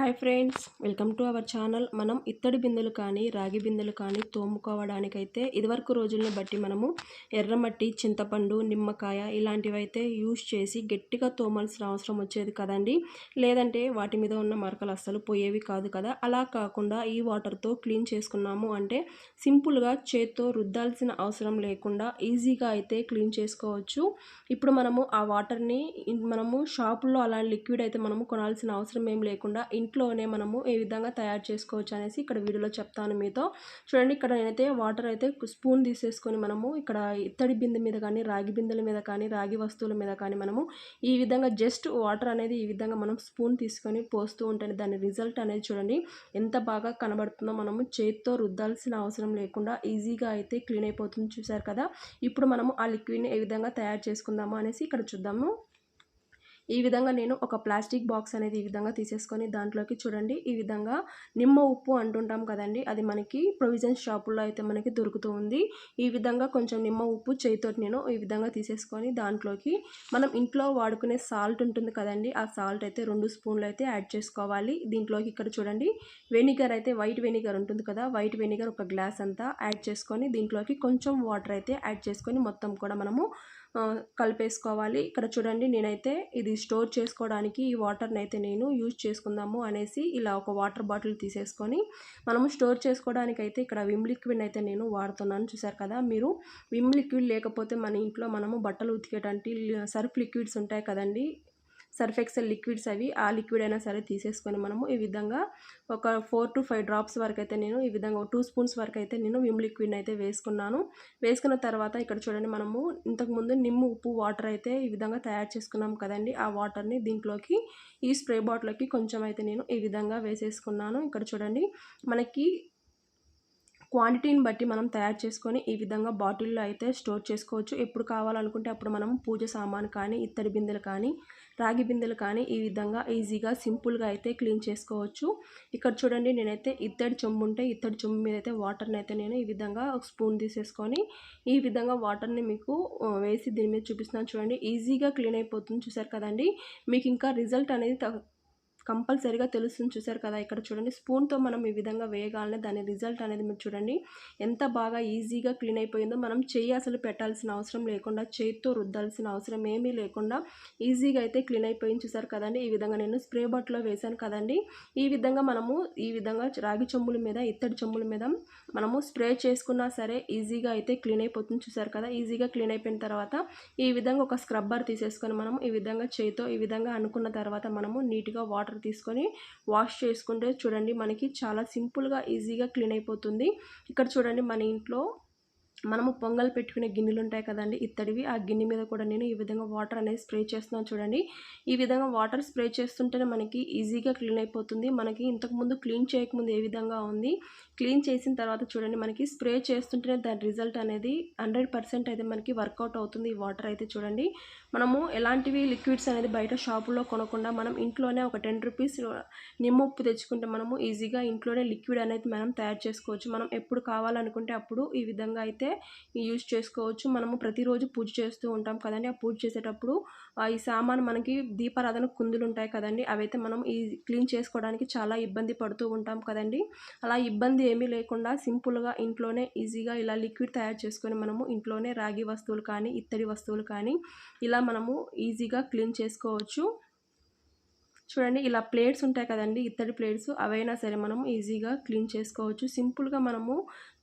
Hi friends welcome to our channel. మనం ఇత్తడి బిందెలు కానీ రాగి బిందెలు కానీ తోముకోవడానికైతే ఇదివరకు రోజులను బట్టి మనము ఎర్రమట్టి చింతపండు నిమ్మకాయ ఇలాంటివి అయితే యూజ్ చేసి గట్టిగా తోమాల్సిన అవసరం వచ్చేది కదండి. లేదంటే వాటి మీద ఉన్న మరకలు అస్సలు పోయేవి కాదు కదా. అలా కాకుండా ఈ వాటర్తో క్లీన్ చేసుకున్నాము అంటే సింపుల్గా చేత్తో రుద్దాల్సిన అవసరం లేకుండా ఈజీగా అయితే క్లీన్ చేసుకోవచ్చు. ఇప్పుడు మనము ఆ వాటర్ని మనము షాపుల్లో అలా లిక్విడ్ అయితే మనము కొనాల్సిన అవసరం ఏం లేకుండా ఇంట్లోనే మనము ఏ విధంగా తయారు చేసుకోవచ్చు అనేసి ఇక్కడ వీడియోలో చెప్తాను మీతో. చూడండి ఇక్కడ నేనైతే వాటర్ అయితే స్పూన్ తీసేసుకొని మనము ఇక్కడ ఇత్తడి బిందె మీద కానీ రాగి బిందెల మీద కానీ రాగి వస్తువుల మీద కానీ మనము ఈ విధంగా జస్ట్ వాటర్ అనేది ఈ విధంగా మనం స్పూన్ తీసుకొని పోస్తూ ఉంటే దాని రిజల్ట్ అనేది చూడండి ఎంత బాగా కనబడుతుందో మనము చేత్తో రుద్దాల్సిన అవసరం లేకుండా ఈజీగా అయితే క్లీన్ అయిపోతుంది. చూసారు కదా? ఇప్పుడు మనము ఆ లిక్విడ్ని ఏ విధంగా తయారు చేసుకుందాము అనేసి ఇక్కడ చూద్దాము. ఈ విధంగా నేను ఒక ప్లాస్టిక్ బాక్స్ అనేది ఈ విధంగా తీసేసుకొని దాంట్లోకి చూడండి. ఈ విధంగా నిమ్మ ఉప్పు అంటుంటాం కదండి అది మనకి ప్రొవిజన్ షాపుల్లో అయితే మనకి దొరుకుతూ ఉంది. ఈ విధంగా కొంచెం నిమ్మ ఉప్పు చేతితో నేను ఈ విధంగా తీసేసుకొని దాంట్లోకి మనం ఇంట్లో వాడుకునే సాల్ట్ ఉంటుంది కదండి ఆ సాల్ట్ అయితే రెండు స్పూన్లు అయితే యాడ్ చేసుకోవాలి. దీంట్లోకి ఇక్కడ చూడండి వెనిగర్ అయితే వైట్ వెనిగర్ ఉంటుంది కదా వైట్ వెనిగర్ ఒక గ్లాస్ అంతా యాడ్ చేసుకొని దీంట్లోకి కొంచెం వాటర్ అయితే యాడ్ చేసుకొని మొత్తం కూడా మనము కలిపేసుకోవాలి. ఇక్కడ చూడండి నేనైతే ఇది స్టోర్ చేసుకోవడానికి ఈ వాటర్ని అయితే నేను యూజ్ చేసుకుందాము అనేసి ఇలా ఒక వాటర్ బాటిల్ తీసేసుకొని మనము స్టోర్ చేసుకోవడానికి అయితే ఇక్కడ విమ్ లిక్విడ్ అయితే నేను వాడుతున్నాను. చూసారు కదా మీరు విమ్ లిక్విడ్ లేకపోతే మన ఇంట్లో మనము బట్టలు ఉతికేటువంటి సర్ఫ్ లిక్విడ్స్ ఉంటాయి కదండి సర్ఫ్ ఎక్సెల్ లిక్విడ్స్ అవి ఆ లిక్విడ్ అయినా సరే తీసేసుకొని మనము ఈ విధంగా ఒక ఫోర్ టు ఫైవ్ డ్రాప్స్ వరకు అయితే నేను ఈ విధంగా టూ స్పూన్స్ వరకు అయితే నేను విమ్ లిక్విడ్ని అయితే వేసుకున్నాను. వేసుకున్న తర్వాత ఇక్కడ చూడండి మనము ఇంతకుముందు నిమ్ము ఉప్పు వాటర్ అయితే ఈ విధంగా తయారు చేసుకున్నాం కదండి. ఆ వాటర్ని దీంట్లోకి ఈ స్ప్రే బాటిల్కి కొంచెం అయితే నేను ఈ విధంగా వేసేసుకున్నాను. ఇక్కడ చూడండి మనకి క్వాంటిటీని బట్టి మనం తయారు చేసుకొని ఈ విధంగా బాటిల్లో అయితే స్టోర్ చేసుకోవచ్చు. ఎప్పుడు కావాలనుకుంటే అప్పుడు మనం పూజ సామాను కానీ ఇత్తడి బిందెలు కానీ రాగి బిందెలు కానీ ఈ విధంగా ఈజీగా సింపుల్గా అయితే క్లీన్ చేసుకోవచ్చు. ఇక్కడ చూడండి నేనైతే ఇత్తడి చెంబు ఉంటే ఇత్తడి చెంబు మీద అయితే వాటర్ని అయితే నేను ఈ విధంగా ఒక స్పూన్ తీసేసుకొని ఈ విధంగా వాటర్ని మీకు వేసి దీని మీద చూపిస్తున్నాను. చూడండి ఈజీగా క్లీన్ అయిపోతుంది. చూసారు కదండి? మీకు ఇంకా రిజల్ట్ అనేది త- కంపల్సరీగా తెలుస్తుంది చూసారు కదా ఇక్కడ చూడండి. స్పూన్తో మనం ఈ విధంగా వేయగాలనే దాని రిజల్ట్ అనేది మీరు చూడండి. ఎంత బాగా ఈజీగా క్లీన్ అయిపోయిందో మనం చెయ్యి అసలు పెట్టాల్సిన అవసరం లేకుండా చేతితో రుద్దాల్సిన అవసరం ఏమీ లేకుండా ఈజీగా అయితే క్లీన్ అయిపోయింది చూసారు కదండి. ఈ విధంగా నేను స్ప్రే బాటిల్లో వేశాను కదండి. ఈ విధంగా మనము ఈ విధంగా రాగి చెంబుల మీద ఇత్తడి చెంబుల మీద మనము స్ప్రే చేసుకున్నా సరే ఈజీగా అయితే క్లీన్ అయిపోతుంది చూసారు కదా. ఈజీగా క్లీన్ అయిపోయిన తర్వాత ఈ విధంగా ఒక స్క్రబ్బర్ తీసేసుకొని మనం ఈ విధంగా చేయితో ఈ విధంగా అనుకున్న తర్వాత మనము నీట్గా వాటర్ తీసుకొని వాష్ చేసుకుంటే చూడండి మనకి చాలా సింపుల్గా ఈజీగా క్లీన్ అయిపోతుంది. ఇక్కడ చూడండి మన ఇంట్లో మనము పొంగల్ పెట్టుకునే గిన్నెలు ఉంటాయి కదండి ఇత్తడివి. ఆ గిన్నె మీద కూడా నేను ఈ విధంగా వాటర్ అనేది స్ప్రే చేస్తున్నాను చూడండి. ఈ విధంగా వాటర్ స్ప్రే చేస్తుంటేనే మనకి ఈజీగా క్లీన్ అయిపోతుంది. మనకి ఇంతకుముందు క్లీన్ చేయకముందు ఏ విధంగా ఉంది? క్లీన్ చేసిన తర్వాత చూడండి మనకి స్ప్రే చేస్తుంటేనే దాని రిజల్ట్ అనేది హండ్రెడ్ పర్సెంట్ అయితే మనకి వర్కౌట్ అవుతుంది ఈ వాటర్ అయితే చూడండి. మనము ఎలాంటివి లిక్విడ్స్ అనేది బయట షాపుల్లో కొనకుండా మనం ఇంట్లోనే ఒక టెన్ రూపీస్ నిమ్మ ఉప్పు తెచ్చుకుంటే మనము ఈజీగా ఇంట్లోనే లిక్విడ్ అనేది మనం తయారు చేసుకోవచ్చు. మనం ఎప్పుడు కావాలనుకుంటే అప్పుడు ఈ విధంగా అయితే యూజ్ చేసుకోవచ్చు. మనము ప్రతిరోజు పూజ చేస్తూ ఉంటాం కదండి. ఆ పూజ చేసేటప్పుడు ఆ, ఈ సామాన్ మనకి దీపారాధన కుందులు ఉంటాయి కదండి. అవైతే మనం ఈ క్లీన్ చేసుకోవడానికి చాలా ఇబ్బంది పడుతూ ఉంటాం కదండి. అలా ఇబ్బంది ఏమీ లేకుండా సింపుల్గా ఇంట్లోనే ఈజీగా ఇలా లిక్విడ్ తయారు చేసుకొని మనము ఇంట్లోనే రాగి వస్తువులు కానీ ఇత్తడి వస్తువులు కానీ ఇలా మనము ఈజీగా క్లీన్ చేసుకోవచ్చు. చూడండి ఇలా ప్లేట్స్ ఉంటాయి కదండి ఇత్తడి ప్లేట్స్ అవైనా సరే మనం ఈజీగా క్లీన్ చేసుకోవచ్చు. సింపుల్గా మనము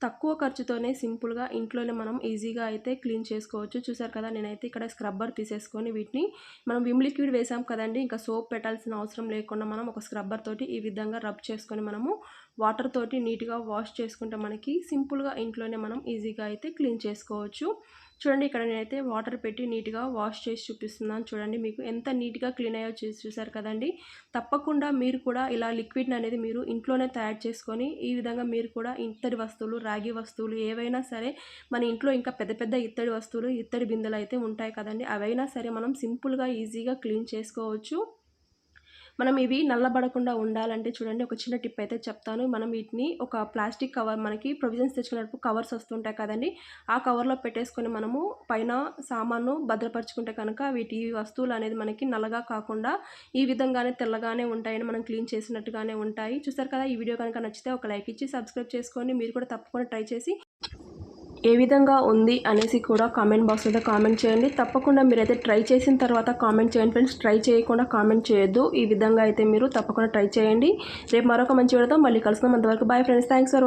తక్కువ ఖర్చుతోనే సింపుల్గా ఇంట్లోనే మనం ఈజీగా అయితే క్లీన్ చేసుకోవచ్చు. చూసారు కదా నేనైతే ఇక్కడ స్క్రబ్బర్ తీసేసుకొని వీటిని మనం విమ్ లిక్విడ్ వేసాం కదండి ఇంకా సోప్ పెట్టాల్సిన అవసరం లేకుండా మనం ఒక స్క్రబ్బర్ తోటి ఈ విధంగా రబ్ చేసుకొని మనము వాటర్ తోటి నీట్గా వాష్ చేసుకుంటే మనకి సింపుల్గా ఇంట్లోనే మనం ఈజీగా అయితే క్లీన్ చేసుకోవచ్చు. చూడండి ఇక్కడ నేనైతే వాటర్ పెట్టి నీట్గా వాష్ చేసి చూపిస్తున్నాను. చూడండి మీకు ఎంత నీట్గా క్లీన్ అయ్యో చేసి చూసారు కదండి. తప్పకుండా మీరు కూడా ఇలా లిక్విడ్ని అనేది మీరు ఇంట్లోనే తయారు చేసుకొని ఈ విధంగా మీరు కూడా ఇత్తడి వస్తువులు రాగి వస్తువులు ఏవైనా సరే మన ఇంట్లో ఇంకా పెద్ద పెద్ద ఇత్తడి వస్తువులు ఇత్తడి బిందెలు అయితే ఉంటాయి కదండి. అవైనా సరే మనం సింపుల్గా ఈజీగా క్లీన్ చేసుకోవచ్చు. మనం ఇవి నల్లబడకుండా ఉండాలంటే చూడండి ఒక చిన్న టిప్ అయితే చెప్తాను. మనం వీటిని ఒక ప్లాస్టిక్ కవర్ మనకి ప్రొవిజన్స్ తెచ్చుకున్నప్పుడు కవర్స్ వస్తుంటాయి కదండి ఆ కవర్లో పెట్టేసుకొని మనము పైన సామాను భద్రపరుచుకుంటే కనుక వీటి వస్తువులు అనేది మనకి నల్లగా కాకుండా ఈ విధంగానే తెల్లగానే ఉంటాయని మనం క్లీన్ చేసినట్టుగానే ఉంటాయి. చూసారు కదా ఈ వీడియో కనుక నచ్చితే ఒక లైక్ ఇచ్చి సబ్స్క్రైబ్ చేసుకొని మీరు కూడా తప్పకుండా ట్రై చేసి ఏ విధంగా ఉంది అనేసి కూడా కామెంట్ బాక్స్ మీద కామెంట్ చేయండి. తప్పకుండా మీరైతే ట్రై చేసిన తర్వాత కామెంట్ చేయండి ఫ్రెండ్స్. ట్రై చేయకుండా కామెంట్ చేయొద్దు. ఈ విధంగా అయితే మీరు తప్పకుండా ట్రై చేయండి. రేపు మరొక మంచి వీడియోతో మళ్ళీ కలుసుకుందాం. అంతవరకు bye friends. Thanks for watching